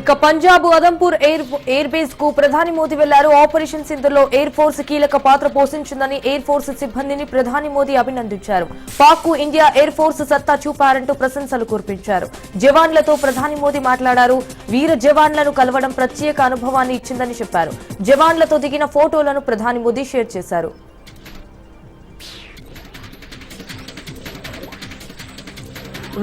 ఇక Punjab Adampur air air బేస్కు ప్రధాని మోదీ వెళ్ళారు. ఆపరేషన్ సింధులో ఎయిర్ ఫోర్స్ కీలక పాత్ర పోషించిందని ఎయిర్ ఫోర్స్ సిబ్బందిని ప్రధాని మోదీ అభినందించారు. పాక్కు ఇండియా ఎయిర్ ఫోర్స్ సత్తా చూపారంటూ ప్రశంసలు కురిపించారు. జవాన్లతో ప్రధాని మోదీ మాట్లాడారు. వీర జవాన్లను కలవడం ప్రత్యేక అనుభవాన్ని ఇచ్చిందని చెప్పారు. జవాన్లతో దిగిన ఫోటోలను ప్రధాని మోదీ షేర్ చేశారు.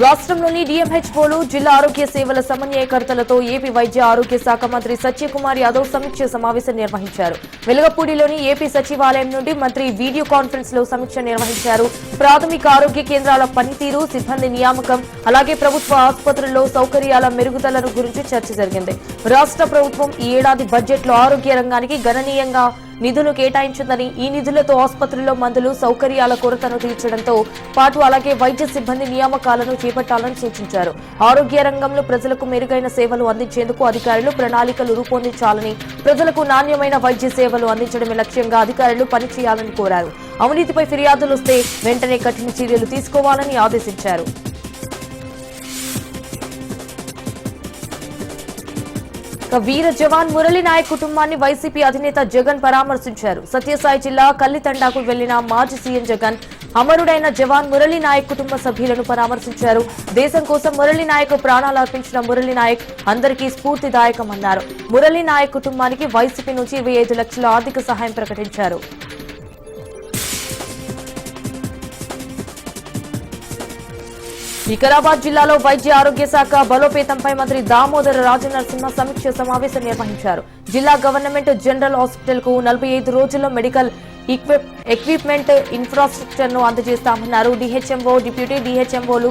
రాష్ట్రంలోని డిఎంహెచ్ఓలు జిల్లా ఆరోగ్య సేవల సమన్వయకర్తలతో ఏపీ వైద్య ఆరోగ్య శాఖ మంత్రి సత్యకుమార్ యాదవ్ సమీక్ష సమావేశం నిర్వహించారు. వెలగపూడిలోని ఏపీ సచివాలయం నుండి మంత్రి వీడియో కాన్ఫరెన్స్లో సమీక్ష నిర్వహించారు. ప్రాథమిక ఆరోగ్య కేంద్రాల పనితీరు సిబ్బంది నియామకం అలాగే ప్రభుత్వ ఆసుపత్రుల్లో సౌకర్యాల మెరుగుదలను గురించి చర్చ జరిగింది. రాష్ట్ర ప్రభుత్వం ఈ ఏడాది బడ్జెట్లో ఆరోగ్య రంగానికి గణనీయంగా నిధులు కేటాయించిందని ఈ నిధులతో ఆసుపత్రుల్లో మందులు సౌకర్యాల కొరతను తీర్చడంతో పాటు అలాగే వైద్య సిబ్బంది నియామకాలను చేపట్టాలని సూచించారు. ఆరోగ్య రంగంలో ప్రజలకు మెరుగైన సేవలు అందించేందుకు అధికారులు ప్రణాళికలు రూపొందించాలని ప్రజలకు నాణ్యమైన వైద్య సేవలు అందించడమే లక్ష్యంగా అధికారులు పనిచేయాలని కోరారు. అవినీతిపై ఫిర్యాదులు వస్తే వెంటనే కఠిన చర్యలు తీసుకోవాలని ఆదేశించారు. వీర జవాన్ మురళీ నాయక్ కుటుంబాన్ని వైసీపీ అధినేత జగన్ పరామర్శించారు. సత్యసాయి జిల్లా కల్లితండాకు వెళ్ళిన మాజీ సీఎం జగన్ అమరుడైన జవాన్ మురళీ నాయక్ కుటుంబ సభ్యులను పరామర్శించారు. దేశం కోసం మురళీ నాయక్ ప్రాణాలు అర్పించిన మురళీ నాయక్ అందరికీ స్ఫూర్తిదాయకమన్నారు. మురళీ నాయక్ కుటుంబానికి వైసీపీ నుంచి ఇరవై ఐదు లక్షల ఆర్థిక సహాయం ప్రకటించారు. వికారాబాద్ జిల్లాలో వైద్య ఆరోగ్య శాఖ బలోపేతంపై మంత్రి దామోదర రాజనరసింహ సమీక్ష సమావేశం నిర్వహించారు. జిల్లా గవర్నమెంట్ జనరల్ హాస్పిటల్కు నలభై ఐదు రోజుల్లో మెడికల్ ఎక్విప్మెంట్ ఇన్ఫ్రాస్ట్రక్చర్ను అందజేస్తామన్నారు. డిహెచ్ఎంఓ డిప్యూటీ డిహెచ్ఎంఓలు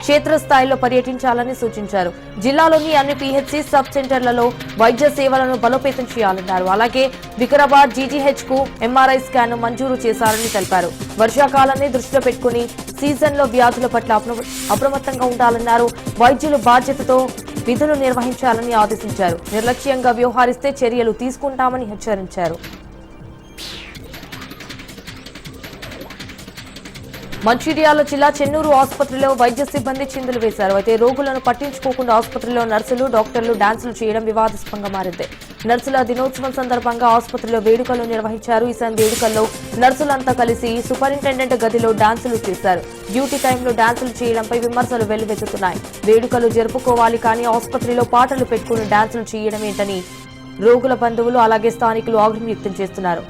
క్షేత్రస్థాయిలో పర్యటించాలని సూచించారు. జిల్లాలోని అన్ని పీహెచ్సి సబ్ సెంటర్లలో వైద్య సేవలను బలోపేతం చేయాలన్నారు. అలాగే వికారాబాద్ జీజీహెచ్కు ఎంఆర్ఐ స్కాన్ను మంజూరు చేశారని తెలిపారు. వర్షాకాలాన్ని దృష్టిలో పెట్టుకుని సీజన్లో వ్యాధుల పట్ల అప్రమ- అప్రమత్తంగా ఉండాలన్నారు. వైద్యులు బాధ్యతతో విధులు నిర్వహించాలని ఆదేశించారు. నిర్లక్ష్యంగా వ్యవహరిస్తే చర్యలు తీసుకుంటామని హెచ్చరించారు. మంచిర్యాల జిల్లా చెన్నూరు ఆసుపత్రిలో వైద్య సిబ్బంది చిందులు వేశారు. అయితే రోగులను పట్టించుకోకుండా ఆసుపత్రిలో నర్సులు డాక్టర్లు డాన్సులు చేయడం వివాదాస్పదంగా మారింది. నర్సుల దినోత్సవం సందర్భంగా ఆసుపత్రిలో వేడుకలు నిర్వహించారు. ఈ వేడుకల్లో నర్సులంతా కలిసి సూపరింటెండెంట్ గదిలో డాన్సులు చేశారు. డ్యూటీ టైంలో డాన్సులు చేయడంపై విమర్శలు వెల్లువెత్తుతున్నాయి. వేడుకలు జరుపుకోవాలి కానీ ఆసుపత్రిలో పాటలు పెట్టుకుని డాన్సులు చేయడం ఏంటని రోగుల బంధువులు అలాగే స్థానికులు ఆగ్రహం వ్యక్తం చేస్తున్నారు.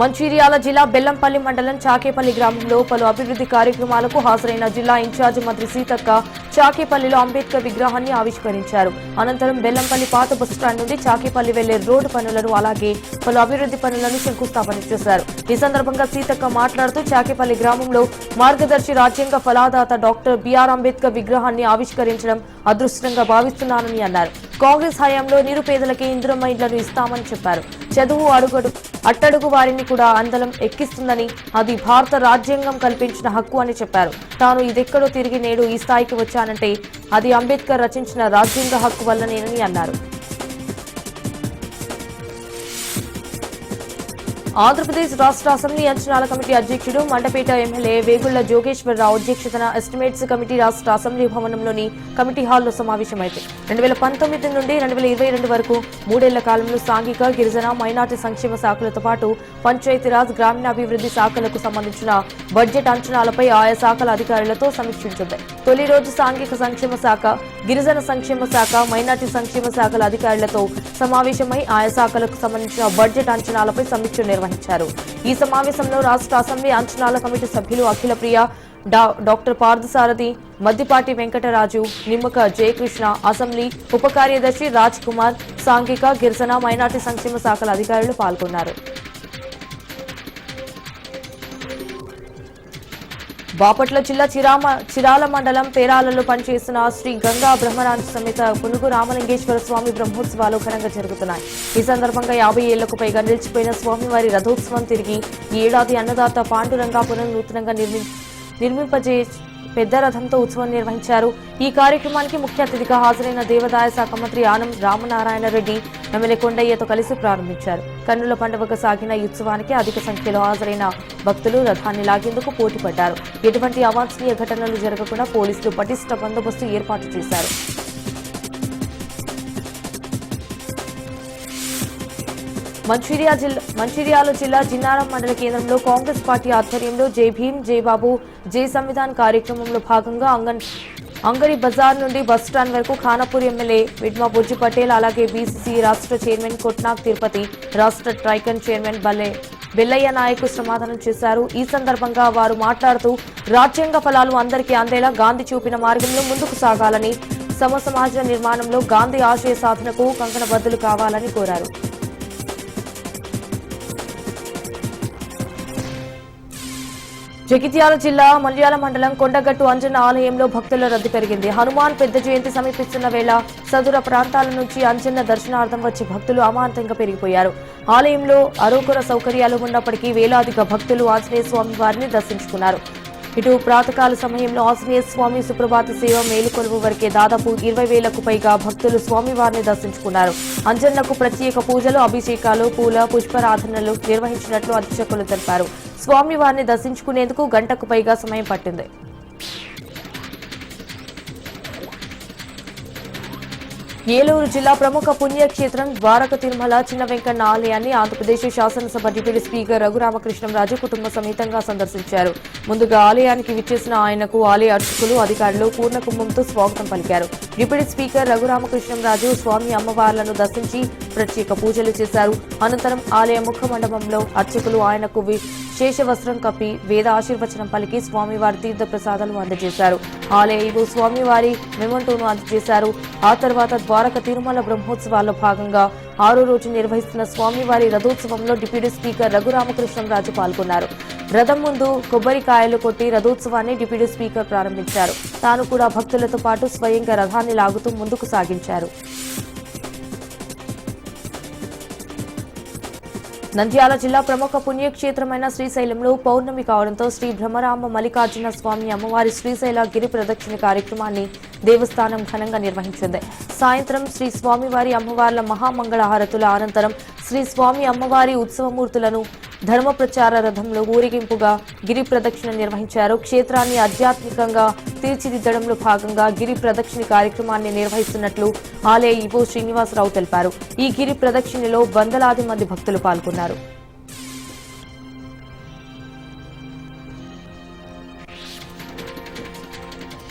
మంచిర్యాల జిల్లా బెల్లంపల్లి మండలం చాకేపల్లి గ్రామంలో పలు అభివృద్ధి కార్యక్రమాలకు హాజరైన జిల్లా ఇన్ఛార్జి మంత్రి సీతక్క చాకేపల్లిలో అంబేద్కర్ విగ్రహాన్ని ఆవిష్కరించారు. అనంతరం బెల్లంపల్లి పాత బస్టాండ్ నుండి చాకేపల్లి వెళ్ళే రోడ్డు పనులను అలాగే పలు అభివృద్ధి పనులను శంకుస్థాపన చేశారు. ఈ సందర్భంగా సీతక్క మాట్లాడుతూ చాకేపల్లి గ్రామంలో మార్గదర్శి రాజ్యాంగ ఫలాదాత డాక్టర్ బిఆర్ అంబేద్కర్ విగ్రహాన్ని ఆవిష్కరించడం అదృష్టంగా భావిస్తున్నానని అన్నారు. కాంగ్రెస్ హయాంలో నిరుపేదలకి ఇందిరమ్మ ఇండ్లను ఇస్తామని చెప్పారు. చదువు అడుగడు అట్టడుగు వారిని కూడా అందలం ఎక్కిస్తుందని అది భారత రాజ్యాంగం కల్పించిన హక్కు అని చెప్పారు. తాను ఇదెక్కడో తిరిగి నేడు ఈ స్థాయికి వచ్చానంటే అది అంబేద్కర్ రచించిన రాజ్యాంగ హక్కు వల్లనేనని అన్నారు. ఆంధ్రప్రదేశ్ రాష్ట్ర అసెంబ్లీ అంచనాల కమిటీ అధ్యక్షుడు మండపేట ఎమ్మెల్యే వేగుళ్ళ జోగేశ్వరరావు అధ్యక్షతన ఎస్టిమేట్స్ కమిటీ రాష్ట్ర అసెంబ్లీ భవనంలోని కమిటీ హాల్లో సమావేశమైంది. రెండు వేల పంతొమ్మిది నుండి రెండు వేల ఇరవై రెండు వరకు మూడేళ్ళ కాలంలో సాంఘిక గిరిజన మైనార్టీ సంక్షేమ శాఖలతో పాటు పంచాయతీరాజ్ గ్రామీణాభివృద్ధి శాఖలకు సంబంధించిన బడ్జెట్ అంచనాలపై ఆయా శాఖల అధికారులతో సమీక్షించింది తొలి రోజు సాంఘిక సంక్షేమ శాఖ గిరిజన సంక్షేమ శాఖ మైనార్టీ సంక్షేమ శాఖల అధికారులతో సమావేశమై ఆయా శాఖలకు సంబంధించిన బడ్జెట్ అంచనాలపై సమీక్ష నిర్వహించారు. ఈ సమావేశంలో రాష్ట్ర అసెంబ్లీ అంచనాల కమిటీ సభ్యులు అఖిల ప్రియ డా- డాక్టర్ పార్థసారథి మద్దిపాటి వెంకటరాజు నిమ్మక జయకృష్ణ అసెంబ్లీ ఉప కార్యదర్శి రాజ్ కుమార్ సాంఘిక గిరిజన మైనార్టీ సంక్షేమ శాఖల అధికారులు పాల్గొన్నారు. బాపట్ల జిల్లా చిరామ చిరాల మండలం పేరాలలో పనిచేస్తున్న శ్రీ గంగా బ్రహ్మరాంజ సమేత పునుగు రామలింగేశ్వర స్వామి బ్రహ్మోత్సవాలు ఘనంగా జరుగుతున్నాయి. ఈ సందర్భంగా యాభై ఏళ్ళకు పైగా నిలిచిపోయిన స్వామివారి రథోత్సవం తిరిగి ఈ ఏడాది అన్నదాత పాండురంగా పునర్నూతనంగా నిర్మి నిర్మింపజే పెద్ద రథంతో ఉత్సవం నిర్వహించారు. ఈ కార్యక్రమానికి ముఖ్య అతిథిగా హాజరైన దేవాదాయ శాఖ మంత్రి ఆనం రామనారాయణ రెడ్డి ఎమ్మెల్యే కొండయ్యతో కలిసి ప్రారంభించారు. కన్నుల పండుగగా సాగిన ఈ ఉత్సవానికి అధిక సంఖ్యలో హాజరైన భక్తులు రథాన్ని లాగేందుకు పోటీపడ్డారు. ఎటువంటి అవాంఛనీయ ఘటనలు జరగకుండా పోలీసులు పటిష్ట బందోబస్తు ఏర్పాటు చేశారు. మంచిర్యాల జిల్లా మంచిర్యాల జిల్లా జిన్నారం మండల కేంద్రంలో కాంగ్రెస్ పార్టీ ఆధ్వర్యంలో జై భీమ్ జై బాబు జై సంవిధాన్ కార్యక్రమంలో భాగంగా అంగన్ అంగడి బజార్ నుండి బస్ స్టాండ్ వరకు ఖానాపూర్ ఎమ్మెల్యే విడ్మా బుజ్జి పటేల్ అలాగే బీసీసీ రాష్ట్ర చైర్మన్ కొట్నాక్ తిరుపతి రాష్ట్ర ట్రైకన్ చైర్మన్ బల్లే బెల్లయ్య నాయకు సమాధానం చేశారు. ఈ సందర్భంగా వారు మాట్లాడుతూ రాజ్యాంగ ఫలాలు అందరికీ అందేలా గాంధీ చూపిన మార్గంలో ముందుకు సాగాలని సమ సమాజ నిర్మాణంలో గాంధీ ఆశయ సాధనకు కంకణబద్దులు కావాలని కోరారు. జగిత్యాల జిల్లా మల్యాల మండలం కొండగట్టు అంజన్న ఆలయంలో భక్తుల రద్దీ పెరిగింది. హనుమాన్ పెద్ద జయంతి సమీపిస్తున్న వేళ సదుర ప్రాంతాల నుంచి అంజన్న దర్శనార్థం వచ్చే భక్తులు అమాంతంగా పెరిగిపోయారు. ఆలయంలో అరోకుర సౌకర్యాలు ఉన్నప్పటికీ వేలాదిగా భక్తులు ఆంజనేయ స్వామి వారిని దర్శించుకున్నారు. ఇటు ప్రాతకాల సమయంలో ఆంజనేయ స్వామి సుప్రభాత సేవ మేలుకొలువు వరకే దాదాపు ఇరవై వేలకు పైగా భక్తులు స్వామివారిని దర్శించుకున్నారు. అంజన్నకు ప్రత్యేక పూజలు అభిషేకాలు పూల పుష్పారాధనలు నిర్వహించినట్లు అర్చకులు తెలిపారు. స్వామివారిని దర్శించుకునేందుకు గంటకు పైగా సమయం పట్టింది. ఏలూరు జిల్లా ప్రముఖ పుణ్యక్షేత్రం ద్వారక తిరుమల చిన్న వెంకన్న ఆలయాన్ని ఆంధ్రప్రదేశ్ శాసనసభ డిప్యూటీ స్పీకర్ రఘురామకృష్ణంరాజు కుటుంబ సమేతంగా సందర్శించారు. ముందుగా ఆలయానికి విచ్చేసిన ఆయనకు ఆలయ అర్చకులు అధికారులు పూర్ణ కుంభంతో స్వాగతం పలికారు. డిప్యూటీ స్పీకర్ రఘురామకృష్ణంరాజు స్వామి అమ్మవార్లను దర్శించి ప్రత్యేక పూజలు చేశారు. అనంతరం ఆలయ ముఖ మండపంలో అర్చకులు ఆయనకు శేషవస్త్రం కప్పి వేద ఆశీర్వచనం పలికి స్వామివారి తీర్థ ప్రసాదాలు అందజేశారు. ఆలయవు స్వామివారి మెమంటోను అందజేశారు. ఆ తర్వాత ద్వారక తిరుమల బ్రహ్మోత్సవాల్లో భాగంగా ఆరో రోజు నిర్వహిస్తున్న స్వామివారి రథోత్సవంలో డిప్యూటీ స్పీకర్ రఘురామకృష్ణంరాజు పాల్గొన్నారు. రథం ముందు కొబ్బరికాయలు కొట్టి రథోత్సవాన్ని డిప్యూటీ స్పీకర్ ప్రారంభించారు. తాను కూడా భక్తులతో పాటు స్వయంగా రథాన్ని లాగుతూ ముందుకు సాగించారు. నంద్యాల జిల్లా ప్రముఖ పుణ్యక్షేత్రమైన శ్రీశైలంలో పౌర్ణమి కావడంతో శ్రీ భ్రమరామ మల్లికార్జున స్వామి అమ్మవారి శ్రీశైల గిరి ప్రదక్షిణ కార్యక్రమాన్ని దేవస్థానం ఘనంగా నిర్వహించింది. సాయంత్రం శ్రీ స్వామివారి అమ్మవార్ల మహామంగళ హారతుల అనంతరం శ్రీ స్వామి అమ్మవారి ఉత్సవమూర్తులను ధర్మ ప్రచార రథంలో ఊరేగింపుగా గిరి ప్రదక్షిణ నిర్వహించారు. క్షేత్రాన్ని ఆధ్యాత్మికంగా తీర్చిదిద్దడంలో భాగంగా గిరి ప్రదక్షిణ కార్యక్రమాన్ని నిర్వహిస్తున్నట్లు ఆలయ ఈవో శ్రీనివాసరావు తెలిపారు. ఈ గిరి ప్రదక్షిణలో వందలాది మంది భక్తులు పాల్గొన్నారు.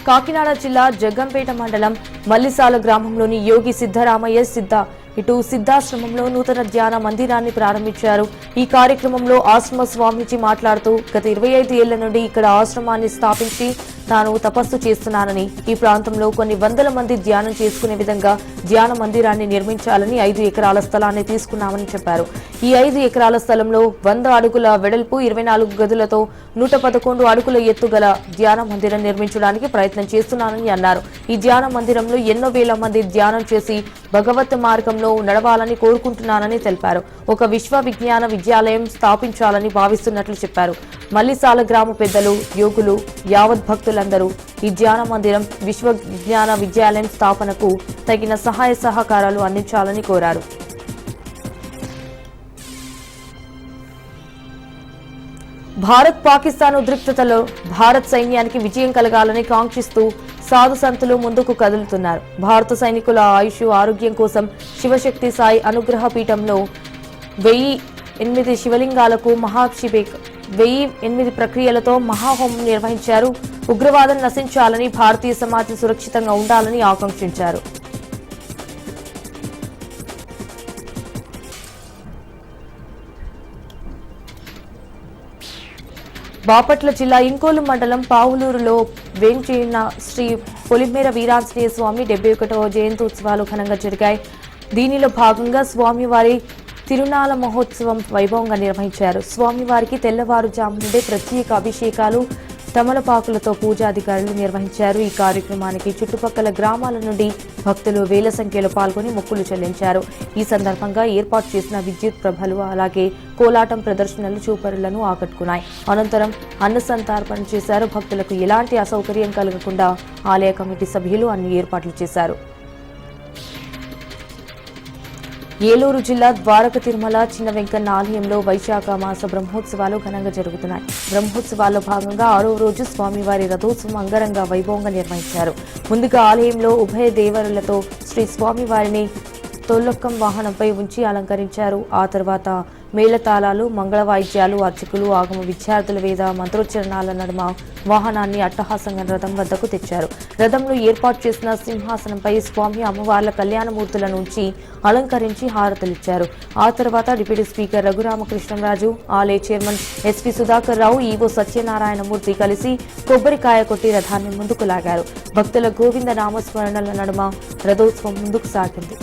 కాకినాడ జిల్లా జగ్గంపేట మండలం మల్లిసాల గ్రామంలోని యోగి సిద్ధరామయ్య సిద్ధ ఇటు సిద్ధాశ్రమంలో నూతన ధ్యాన మందిరాన్ని ప్రారంభించారు. ఈ కార్యక్రమంలో ఆశ్రమ స్వామీజీ మాట్లాడుతూ గత ఇరవై ఐదు ఏళ్ళ నుండి ఇక్కడ ఆశ్రమాన్ని స్థాపించి తాను తపస్సు చేస్తున్నానని ఈ ప్రాంతంలో కొన్ని వందల మంది ధ్యానం చేసుకునే విధంగా ధ్యాన మందిరాన్ని నిర్మించాలని ఐదు ఎకరాల స్థలాన్ని తీసుకున్నామని చెప్పారు. ఈ ఐదు ఎకరాల స్థలంలో వంద అడుగుల వెడల్పు ఇరవై నాలుగు గదులతో నూట పదకొండు అడుగుల ఎత్తు గల ధ్యాన మందిరం నిర్మించడానికి ప్రయత్నం చేస్తున్నానని అన్నారు. ఈ ధ్యాన మందిరంలో ఎన్నో వేల మంది ధ్యానం చేసి భగవత్ మార్గంలో నడవాలని కోరుకుంటున్నానని తెలిపారు. ఒక విశ్వ విజ్ఞాన విద్యాలయం స్థాపించాలని భావిస్తున్నట్లు చెప్పారు. మల్లిసాల గ్రామ పెద్దలు యోగులు యావత్ భక్తులందరూ ఈ ధ్యాన మందిరం విశ్వ విజ్ఞాన విద్యాలయం స్థాపనకు తగిన సహాయ సహకారాలు అందించాలని కోరారు. భారత్ పాకిస్తాన్ ఉద్రిక్తతలో భారత్ సైన్యానికి విజయం కలగాలని కాంక్షిస్తూ సాధు సంతులు ముందుకు కదులుతున్నారు. భారత సైనికుల ఆయుష్ ఆరోగ్యం కోసం శివశక్తి సాయి అనుగ్రహ పీఠంలో వెయ్యి ఎనిమిది శివలింగాలకు మహాక్షిబేక్ వెయ్యి ఎనిమిది ప్రక్రియలతో మహాహోమం నిర్వహించారు. ఉగ్రవాదం నశించాలని భారతీయ సమాజం సురక్షితంగా ఉండాలని ఆకాంక్షించారు. బాపట్ల జిల్లా ఇంకోలు మండలం పావులూరులో వేంచేసిన శ్రీ పొలిమేర వీరాంజనేయ స్వామి డెబ్బై ఒకటవ జయంతి ఉత్సవాలు ఘనంగా జరిగాయి. దీనిలో భాగంగా స్వామివారి తిరునాల మహోత్సవం వైభవంగా నిర్వహించారు. స్వామివారికి తెల్లవారుజాము నుండే ప్రత్యేక అభిషేకాలు తమలపాకులతో పూజాధికారులు నిర్వహించారు. ఈ కార్యక్రమానికి చుట్టుపక్కల గ్రామాల నుండి భక్తులు వేల సంఖ్యలో పాల్గొని మొక్కులు చెల్లించారు. ఈ సందర్భంగా ఏర్పాటు చేసిన విద్యుత్ ప్రభలు అలాగే కోలాటం ప్రదర్శనలు చూపరులను ఆకట్టుకున్నాయి. అనంతరం అన్నసంతర్పణ చేశారు. భక్తులకు ఎలాంటి అసౌకర్యం కలగకుండా ఆలయ కమిటీ సభ్యులు అన్ని ఏర్పాట్లు చేశారు. ఏలూరు జిల్లా ద్వారక తిరుమల చిన్న వెంకన్న ఆలయంలో వైశాఖ మాస బ్రహ్మోత్సవాలు ఘనంగా జరుగుతున్నాయి. బ్రహ్మోత్సవాల్లో భాగంగా ఆరో రోజు స్వామివారి రథోత్సవం అంగరంగ వైభవంగా నిర్వహించారు. ముందుగా ఆలయంలో ఉభయ దేవరులతో శ్రీ స్వామివారిని తొల్లొక్కం వాహనంపై ఉంచి అలంకరించారు. ఆ తర్వాత మేళతాళాలు మంగళ వాయిద్యాలు అర్చకులు ఆగమ విద్యార్థుల వేద మంత్రోచ్చరణాల నడుమ వాహనాన్ని అట్టహాసంగా రథం వద్దకు తెచ్చారు. రథంలో ఏర్పాటు చేసిన సింహాసనంపై స్వామి అమ్మవార్ల కళ్యాణమూర్తుల నుంచి అలంకరించి హారతలిచ్చారు. ఆ తర్వాత డిప్యూటీ స్పీకర్ రఘురామకృష్ణరాజు ఆలయ chairman SP Sudhakar Rao EO Satyanarayanamurthy కలిసి కొబ్బరికాయ కొట్టి రథాన్ని ముందుకు లాగారు. భక్తుల గోవింద నామస్మరణల నడుమ రథోత్సవం ముందుకు సాగింది.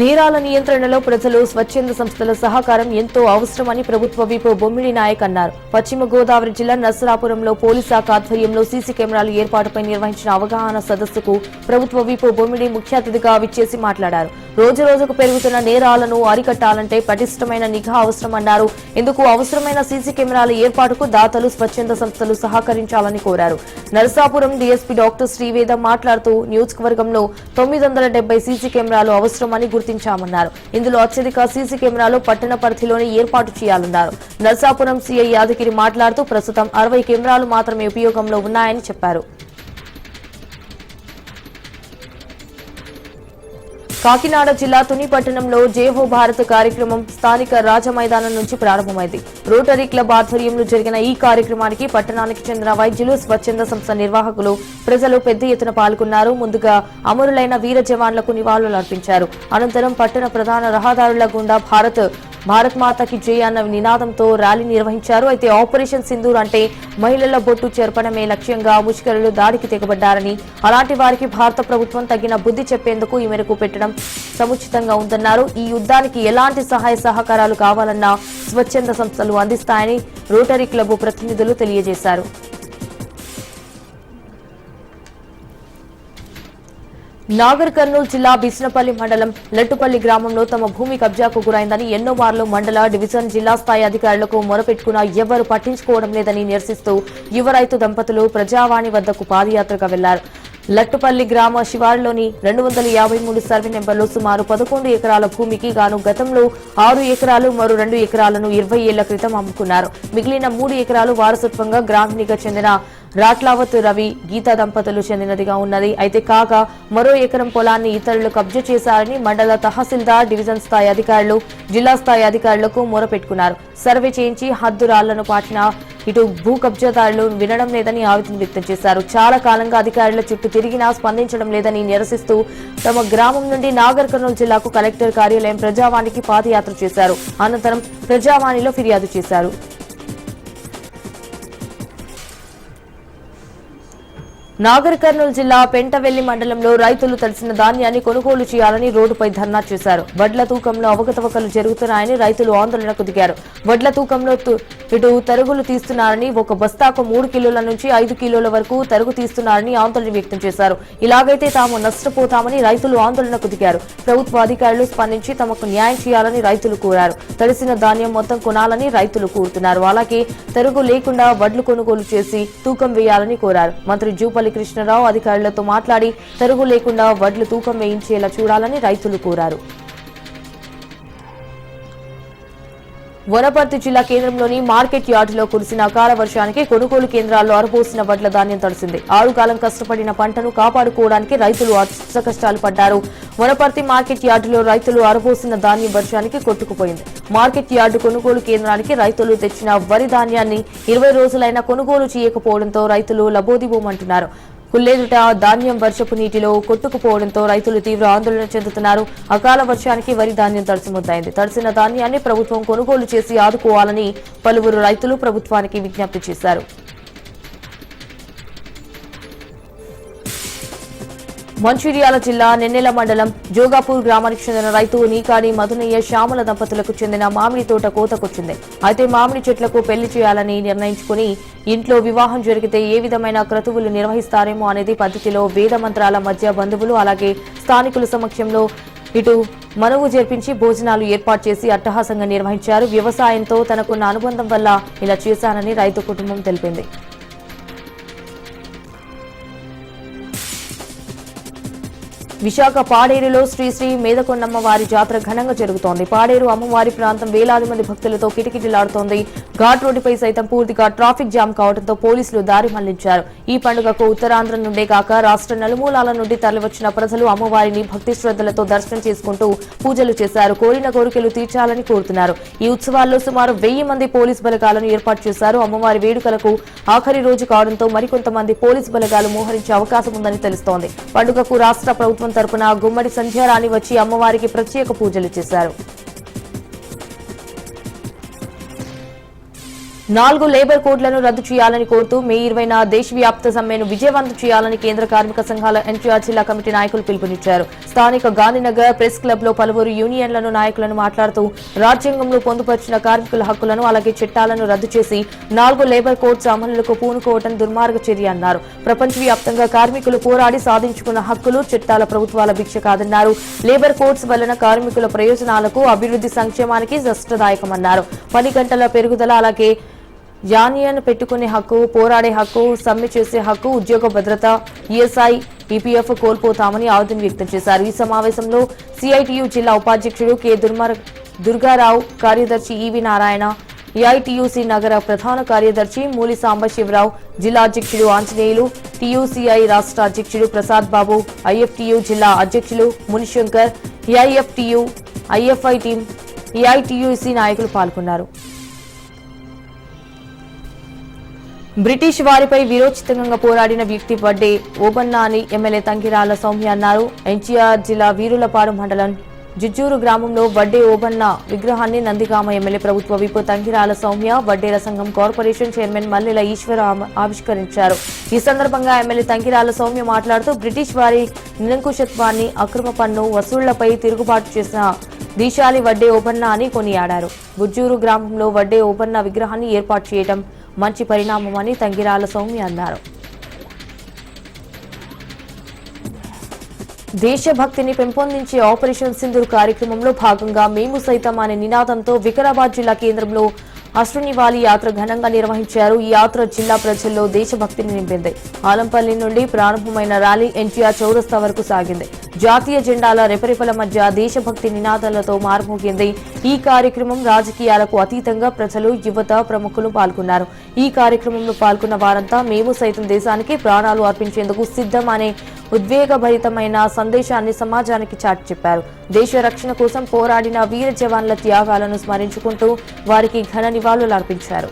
నేరాల నియంత్రణలో ప్రజలు స్వచ్ఛంద సంస్థల సహకారం ఎంతో అవసరమని ప్రభుత్వ విప్ బొమ్మిడి నాయక్ అన్నారు. పశ్చిమ గోదావరి జిల్లా నర్సరాపురంలో పోలీస్ శాఖ ఆధ్వర్యంలో సీసీ కెమెరాలు ఏర్పాటుపై నిర్వహించిన అవగాహన సదస్సుకు ప్రభుత్వ విప్ బొమ్మిడి ముఖ్య అతిథిగా విచ్చేసి మాట్లాడారు. రోజు రోజుకు పెరుగుతున్న నేరాలను అరికట్టాలంటే పటిష్టమైన నిఘా అవసరమన్నారు ఇందుకు అవసరమైన సీసీ కెమెరాల ఏర్పాటుకు దాతలు స్వచ్ఛంద సంస్థలు సహకరించాలని కోరారు. నర్సాపురం డీఎస్పీ డాక్టర్ శ్రీవేద మాట్లాడుతూ నియోజకవర్గంలో తొమ్మిది వందల డెబ్బై సీసీ కెమెరాలు అవసరమని గుర్తు గుర్తించామన్నారు ఇందులో అత్యధిక సీసీ కెమెరాలు పట్టణ పరిధిలోనే ఏర్పాటు చేయాలన్నారు. నర్సాపురం సీఐ యాదగిరి మాట్లాడుతూ ప్రస్తుతం అరవై కెమెరాలు మాత్రమే ఉపయోగంలో ఉన్నాయని చెప్పారు. కాకినాడ జిల్లా తుని పట్టణంలో జేహో భారత్ కార్యక్రమం స్థానిక రాజ మైదానం నుంచి ప్రారంభమైంది. రోటరీ క్లబ్ ఆధ్వర్యంలో జరిగిన ఈ కార్యక్రమానికి పట్టణానికి చెందిన వైద్యులు స్వచ్ఛంద సంస్థ నిర్వాహకులు ప్రజలు పెద్ద ఎత్తున పాల్గొన్నారు. ముందుగా అమరులైన వీర జవాన్లకు నివాళులు అర్పించారు అనంతరం పట్టణ ప్రధాన రహదారుల గుండా భారత్ భారత్ మాతకి జై అన్న నినాదంతో ర్యాలీ నిర్వహించారు. అయితే ఆపరేషన్ సింధూర్ అంటే మహిళల బొట్టు చేర్పడమే లక్ష్యంగా ముష్కరులు దాడికి తెగబడ్డారని అలాంటి వారికి భారత ప్రభుత్వం తగిన బుద్ధి చెప్పేందుకు ఈ మేరకు పెట్టడం సముచితంగా ఉందన్నారు. ఈ యుద్ధానికి ఎలాంటి సహాయ సహకారాలు కావాలన్నా స్వచ్ఛంద సంస్థలు అందిస్తాయని రోటరీ క్లబ్ ప్రతినిధులు తెలియజేశారు. నాగర్ కర్నూలు జిల్లా బిస్నపల్లి మండలం లట్టుపల్లి గ్రామంలో తమ భూమి కబ్జాకు గురైందని ఎన్నో మార్లు మండల డివిజన్ జిల్లా స్థాయి అధికారులకు మొరపెట్టుకున్నా ఎవరు పట్టించుకోవడం లేదని నిరసిస్తూ యువ రైతు దంపతులు ప్రజావాణి వద్దకు పాదయాత్రగా వెళ్ళారు. లట్టుపల్లి గ్రామ శివారులోని రెండు వందల యాభై మూడు సర్వే నెంబర్లో సుమారు పదకొండు ఎకరాల భూమికి గాను గతంలో ఆరు ఎకరాలు మరో రెండు ఎకరాలను ఇరవై ఏళ్ళ క్రితం అమ్ముకున్నారు. మిగిలిన మూడు ఎకరాలు వారసత్వంగా గ్రామీణిగా చెందిన రాట్లావత్ రవి గీతా దంపతులు చెందినదిగా ఉన్నది. అయితే కాగా మరో ఎకరం పొలాన్ని ఇతరులు కబ్జా చేశారని మండల తహసీల్దార్ డివిజన్ స్థాయి అధికారులు జిల్లా స్థాయి అధికారులకు మొరపెట్టుకున్నారు. సర్వే చేయించి హద్దు రాళ్ళను పాటిన ఇటు భూ కబ్జాదారులు వినడం లేదని ఆవేదన వ్యక్తం చేశారు. చాలా కాలంగా అధికారుల చుట్టూ తిరిగినా స్పందించడం లేదని నిరసిస్తూ తమ గ్రామం నుండి నాగర్ కర్నూలు జిల్లాకు కలెక్టర్ కార్యాలయం ప్రజావాణికి పాదయాత్ర చేశారు. అనంతరం ప్రజావాణిలో ఫిర్యాదు చేశారు. నాగర్ కర్నూలు జిల్లా పెంటవెల్లి మండలంలో రైతులు తడిసిన ధాన్యాన్ని కొనుగోలు చేయాలని రోడ్డుపై ధర్నా చేశారు. వడ్ల తూకంలో అవకతవకలు జరుగుతున్నాయని రైతులు ఆందోళనకు దిగారు. వడ్ల తూకంలో ఇటు తరుగులు తీస్తున్నారని ఒక బస్తాకు మూడు కిలోల నుంచి ఐదు కిలోల వరకు తరుగు తీస్తున్నారని ఆందోళన వ్యక్తం చేశారు. ఇలాగైతే తాము నష్టపోతామని రైతులు ఆందోళనకు దిగారు. ప్రభుత్వ అధికారులు స్పందించి తమకు న్యాయం చేయాలని రైతులు కోరారు. తడిసిన ధాన్యం మొత్తం కొనాలని రైతులు కోరుతున్నారు. అలాగే తరుగు లేకుండా వడ్లు కొనుగోలు చేసి తూకం వేయాలని కోరారు. మంత్రి జూపల్లి కృష్ణారావు అధికారులతో మాట్లాడి తరుగు లేకుండా వడ్లు తూకం వేయించేలా చూడాలని రైతులు కోరారు. వనపర్తి జిల్లా కేంద్రంలోని మార్కెట్ యార్డులో కురిసిన అకాల వర్షానికి కొనుగోలు కేంద్రాల్లో అరపోసిన వడ్ల ధాన్యం తడిసింది. ఆరుకాలం కష్టపడిన పంటను కాపాడుకోవడానికి రైతులు అష్ట కష్టాలు పడ్డారు. వనపర్తి మార్కెట్ యార్డులో రైతులు అరపోసిన ధాన్యం వర్షానికి కొట్టుకుపోయింది. మార్కెట్ యార్డు కొనుగోలు కేంద్రానికి రైతులు తెచ్చిన వరి ధాన్యాన్ని ఇరవై రోజులైనా కొనుగోలు చేయకపోవడంతో రైతులు లబోదిబోమంటున్నారు. కుల్లేదుట ధాన్యం వర్షపు నీటిలో కొట్టుకుపోవడంతో రైతులు తీవ్ర ఆందోళన చెందుతున్నారు. అకాల వర్షానికి వరి ధాన్యం తడిసిముద్దైంది తడిసిన ధాన్యాన్ని ప్రభుత్వం కొనుగోలు చేసి ఆదుకోవాలని పలువురు రైతులు ప్రభుత్వానికి విజ్ఞప్తి చేశారు. మంచిర్యాల జిల్లా నెన్నెల మండలం జోగాపూర్ గ్రామానికి చెందిన రైతు నీకాని మధునయ్య శ్యామల దంపతులకు చెందిన మామిడి తోట కోతకొచ్చింది. అయితే మామిడి చెట్లకు పెళ్ళి చేయాలని నిర్ణయించుకుని ఇంట్లో వివాహం జరిగితే ఏ విధమైన క్రతువులు నిర్వహిస్తారేమో అనేది పద్ధతిలో వేద మంత్రాల మధ్య బంధువులు అలాగే స్థానికుల సమక్షంలో ఇటు మనవు జరిపించి భోజనాలు ఏర్పాటు చేసి అట్టహాసంగా నిర్వహించారు. వ్యవసాయంతో తనకున్న అనుబంధం వల్ల ఇలా చేశానని రైతు కుటుంబం తెలిపింది. విశాఖ పాడేరులో శ్రీ శ్రీ మేదకొండమ్మ వారి జాతర ఘనంగా జరుగుతోంది. పాడేరు అమ్మవారి ప్రాంతం వేలాది మంది భక్తులతో కిటకిటలాడుతోంది. ఘాట్ రోడ్డుపై సైతం పూర్తిగా ట్రాఫిక్ జామ్ కావడంతో పోలీసులు దారి మళ్ళించారు. ఈ పండుగకు ఉత్తరాంధ్ర నుండే కాక రాష్ట్ర నలుమూలాల నుండి తరలివచ్చిన ప్రజలు అమ్మవారిని భక్తి శ్రద్ధలతో దర్శనం చేసుకుంటూ పూజలు చేశారు. కోరిన కోరికలు తీర్చాలని కోరుతున్నారు. ఈ ఉత్సవాల్లో సుమారు వెయ్యి మంది పోలీస్ బలగాలను ఏర్పాటు చేశారు. అమ్మవారి వేడుకలకు ఆఖరి రోజు కావడంతో మరికొంతమంది పోలీస్ బలగాలు మోహరించే అవకాశం ఉందని తెలుస్తోంది. పండుగకు రాష్ట్ర ప్రభుత్వం తరపున గుమ్మడి సంధ్యారాణి వచ్చి అమ్మవారికి ప్రత్యేక పూజలు చేశారు. నాలుగు లేబర్ కోడ్లను రద్దు చేయాలని కోరుతూ మే ఇరవైన దేశవ్యాప్త సమ్మెను విజయవంతం చేయాలని కేంద్ర కార్మిక సంఘాల ఎన్టీఆర్ జిల్లా కమిటీ నాయకులు పిలుపునిచ్చారు. స్థానిక గాంధీనగర్ ప్రెస్ క్లబ్లో పలువురు యూనియన్లను నాయకులను మాట్లాడుతూ రాజ్యాంగంలో పొందుపరిచిన కార్మికుల హక్కులను అలాగే చట్టాలను రద్దు చేసి నాలుగు లేబర్ కోడ్స్ అమలులకు పూనుకోవటం దుర్మార్గ చర్య అన్నారు. ప్రపంచవ్యాప్తంగా కార్మికులు పోరాడి సాధించుకున్న హక్కులు చట్టాల ప్రభుత్వాల భిక్ష కాదన్నారు. లేబర్ కోడ్స్ వలన కార్మికుల ప్రయోజనాలకు అభివృద్ధి సంక్షేమానికి నష్టదాయకమన్నారు పని గంటల పెరుగుదల అలాగే యానియన్ పెట్టుకునే హక్కు పోరాడే హక్కు సమ్మె చేసే హక్కు ఉద్యోగ భద్రత ఈఎస్ఐ ఈపీఎఫ్ కోల్పోతామని ఆవేదన వ్యక్తం చేశారు. ఈ సమావేశంలో సిఐటియు జిల్లా ఉపాధ్యక్షుడు కె. దుర్మార్ దుర్గారావు కార్యదర్శి ఈవి నారాయణ ఏఐటియుసి నగర ప్రధాన కార్యదర్శి మూలి సాంబశివరావు జిల్లా అధ్యక్షుడు ఆంజనేయులు టీయూసీఐ రాష్ట్ర అధ్యక్షుడు ప్రసాద్ బాబు ఐఎఫ్టియు జిల్లా అధ్యక్షులు Munishankar AIFTU IFI team AITUC నాయకులు పాల్గొన్నారు. బ్రిటిష్ వారిపై వీరోచితంగా పోరాడిన వ్యక్తి వడ్డే ఓబన్నా అని ఎమ్మెల్యే తంగిరాల సౌమ్య అన్నారు. ఎన్టీఆర్ జిల్లా వీరులపాడు మండలం జుజ్జూరు గ్రామంలో వడ్డే ఓబన్న విగ్రహాన్ని నందిగామ ఎమ్మెల్యే ప్రభుత్వ విప్ తంగిరాల సౌమ్య వడ్డేల సంఘం కార్పొరేషన్ చైర్మన్ మల్లెల ఈశ్వర ఆవిష్కరించారు. ఈ సందర్భంగా ఎమ్మెల్యే తంగిరాల సౌమ్య మాట్లాడుతూ బ్రిటిష్ వారి నిరంకుశత్వాన్ని అక్రమ పన్ను వసూళ్ళపై తిరుగుబాటు చేసిన దీశాలి వడ్డే ఓబన్న అని కొనియాడారు. గుజ్జూరు గ్రామంలో వడ్డే ఓబన్న విగ్రహాన్ని ఏర్పాటు చేయడం మంచి పరిణామమని తంగిరాల సౌమ్య అన్నారు. దేశభక్తిని పెంపొందించే ఆపరేషన్ సింధూర్ కార్యక్రమంలో భాగంగా మేము సైతం అనే నినాదంతో వికారాబాద్ జిల్లా కేంద్రంలో అశ్రునివాలి యాత్ర ఘనంగా నిర్వహించారు. ఈ యాత్ర జిల్లా ప్రజల్లో దేశభక్తిని నింపింది. ఆలంపల్లి నుండి ప్రారంభమైన ర్యాలీ ఎన్టీఆర్ చౌరస్తా వరకు సాగింది. జాతీయ జెండాల రెపరెపల మధ్య దేశభక్తి నినాదాలతో మార్మోగింది. ఈ కార్యక్రమం రాజకీయాలకు అతీతంగా ప్రజలు యువత ప్రముఖులు పాల్గొన్నారు. ఈ కార్యక్రమంలో పాల్గొన్న వారంతా మేము సైతం దేశానికి ప్రాణాలు అర్పించేందుకు సిద్ధం అనే ఉద్వేగభరితమైన సందేశాన్ని సమాజానికి చాటి చెప్పారు. దేశ రక్షణ కోసం పోరాడిన వీర జవాన్ల త్యాగాలను స్మరించుకుంటూ వారికి ఘన నివాళులు అర్పించారు.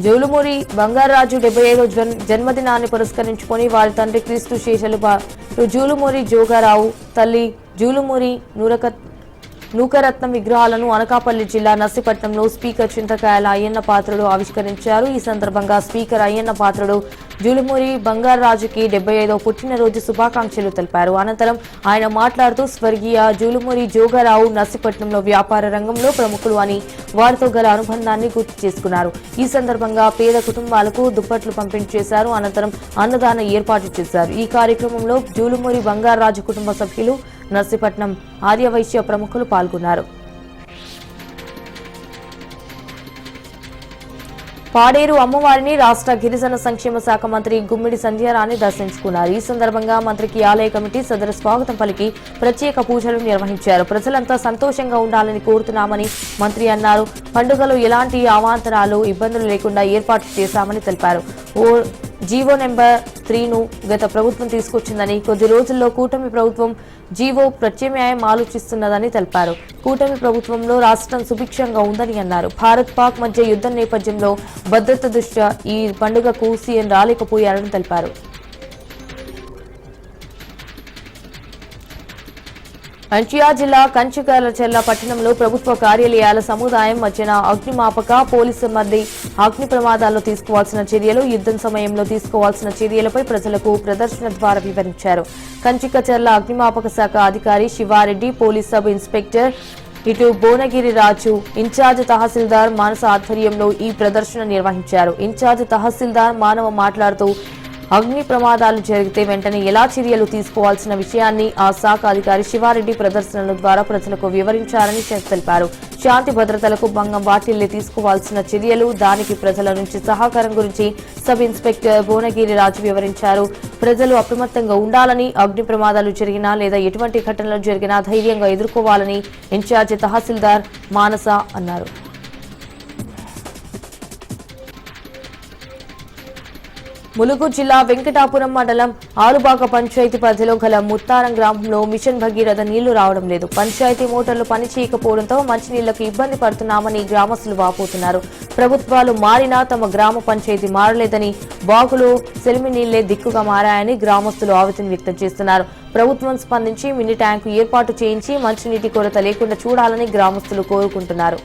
జౌలుమూరి బంగారాజు డెబ్బై ఐదో జన్- జన్మదినాన్ని పురస్కరించుకొని వారి తండ్రి క్రీస్తు శేషలు జూలుమూరి జోగారావు తల్లి జూలుమూరి నూరక నూకరత్నం విగ్రహాలను అనకాపల్లి జిల్లా నర్సీపట్నంలో స్పీకర్ చింతకాయల అయ్యన్న పాత్రుడు ఆవిష్కరించారు. ఈ సందర్భంగా స్పీకర్ అయ్యన్న పాత్రుడు జూలుమూరి బంగారాజుకి డెబ్బై ఐదో పుట్టినరోజు శుభాకాంక్షలు తెలిపారు. అనంతరం ఆయన మాట్లాడుతూ స్వర్గీయ జూలుమూరి జోగారావు నర్సీపట్నంలో వ్యాపార రంగంలో ప్రముఖులు అని వారితో గల అనుబంధాన్ని గుర్తు చేసుకున్నారు. ఈ సందర్భంగా పేద కుటుంబాలకు దుప్పట్లు పంపిణీ చేశారు. అనంతరం అన్నదాన ఏర్పాటు చేశారు. ఈ కార్యక్రమంలో జూలుమూరి బంగారాజు కుటుంబ సభ్యులు నర్సీపట్నం ఆర్యవైశ్య ప్రముఖులు పాల్గొన్నారు. పాడేరు అమ్మవారిని రాష్ట్ర గిరిజన సంక్షేమ శాఖ మంత్రి గుమ్మిడి సంధ్యారాణి దర్శించుకున్నారు. ఈ సందర్భంగా మంత్రికి ఆలయ కమిటీ సదరు స్వాగతం పలికి ప్రత్యేక పూజలు నిర్వహించారు. ప్రజలంతా సంతోషంగా ఉండాలని కోరుతున్నామని మంత్రి అన్నారు. పండుగలు ఎలాంటి అవాంతరాలు ఇబ్బందులు లేకుండా ఏర్పాటు చేశామని తెలిపారు. ఓ జీవో నెంబర్ త్రీను గత ప్రభుత్వం తీసుకొచ్చిందని కొద్ది రోజుల్లో కూటమి ప్రభుత్వం జీవో ప్రత్యామ్నాయం ఆలోచిస్తున్నదని తెలిపారు. కూటమి ప్రభుత్వంలో రాష్ట్రం సుభిక్షంగా ఉందని అన్నారు. భారత్ పాక్ మధ్య యుద్ధం నేపథ్యంలో భద్రత దృష్ట్యా ఈ పండుగకు సీఎం రాలేకపోయారని తెలిపారు. ఎన్టీఆర్ జిల్లా కంచికర్లచెర్ల పట్టణంలో ప్రభుత్వ కార్యాలయాల సముదాయం మధ్యన అగ్నిమాపక పోలీసు మధ్య అగ్ని ప్రమాదాల్లో తీసుకోవాల్సిన చర్యలు యుద్ధం సమయంలో తీసుకోవాల్సిన చర్యలపై ప్రజలకు ప్రదర్శన ద్వారా వివరించారు. కంచికచర్ల అగ్నిమాపక శాఖ అధికారి శివారెడ్డి పోలీస్ సబ్ ఇన్స్పెక్టర్ ఇటు భువనగిరి రాజు ఇన్ఛార్జ్ తహసీల్దార్ మానస ఆధ్వర్యంలో ఈ ప్రదర్శన నిర్వహించారు. ఇన్ఛార్జ్ తహసీల్దార్ మానవ మాట్లాడుతూ అగ్ని ప్రమాదాలు జరిగితే వెంటనే ఎలా చర్యలు తీసుకోవాల్సిన విషయాన్ని ఆ శాఖ అధికారి శివారెడ్డి ప్రదర్శనల ద్వారా ప్రజలకు వివరించారని తెలిపారు. శాంతి భద్రతలకు భంగం వాటిల్లే తీసుకోవాల్సిన చర్యలు దానికి ప్రజల నుంచి సహకారం గురించి సబ్ ఇన్స్పెక్టర్ భువనగిరి రాజు వివరించారు. ప్రజలు అప్రమత్తంగా ఉండాలని అగ్ని ప్రమాదాలు జరిగినా లేదా ఎటువంటి ఘటనలు జరిగినా ధైర్యంగా ఎదుర్కోవాలని ఇన్ఛార్జి తహసీల్దార్ మానస అన్నారు. ములుగు జిల్లా వెంకటాపురం మండలం ఆలుబాక పంచాయతీ పరిధిలో గల ముత్తారం గ్రామంలో మిషన్ భగీరథ నీళ్ళు రావడం లేదు. పంచాయతీ మోటార్లు పనిచేయకపోవడంతో మంచినీళ్ళకు ఇబ్బంది పడుతున్నామని గ్రామస్తులు వాపోతున్నారు. ప్రభుత్వాలు మారినా తమ గ్రామ పంచాయతీ మారలేదని బాగులు సెలిమి నీళ్ళే దిక్కుగా మారాయని గ్రామస్తులు ఆవేదన వ్యక్తం చేస్తున్నారు. ప్రభుత్వం స్పందించి మినీ ట్యాంకు ఏర్పాటు చేయించి మంచినీటి కొరత లేకుండా చూడాలని గ్రామస్తులు కోరుకుంటున్నారు.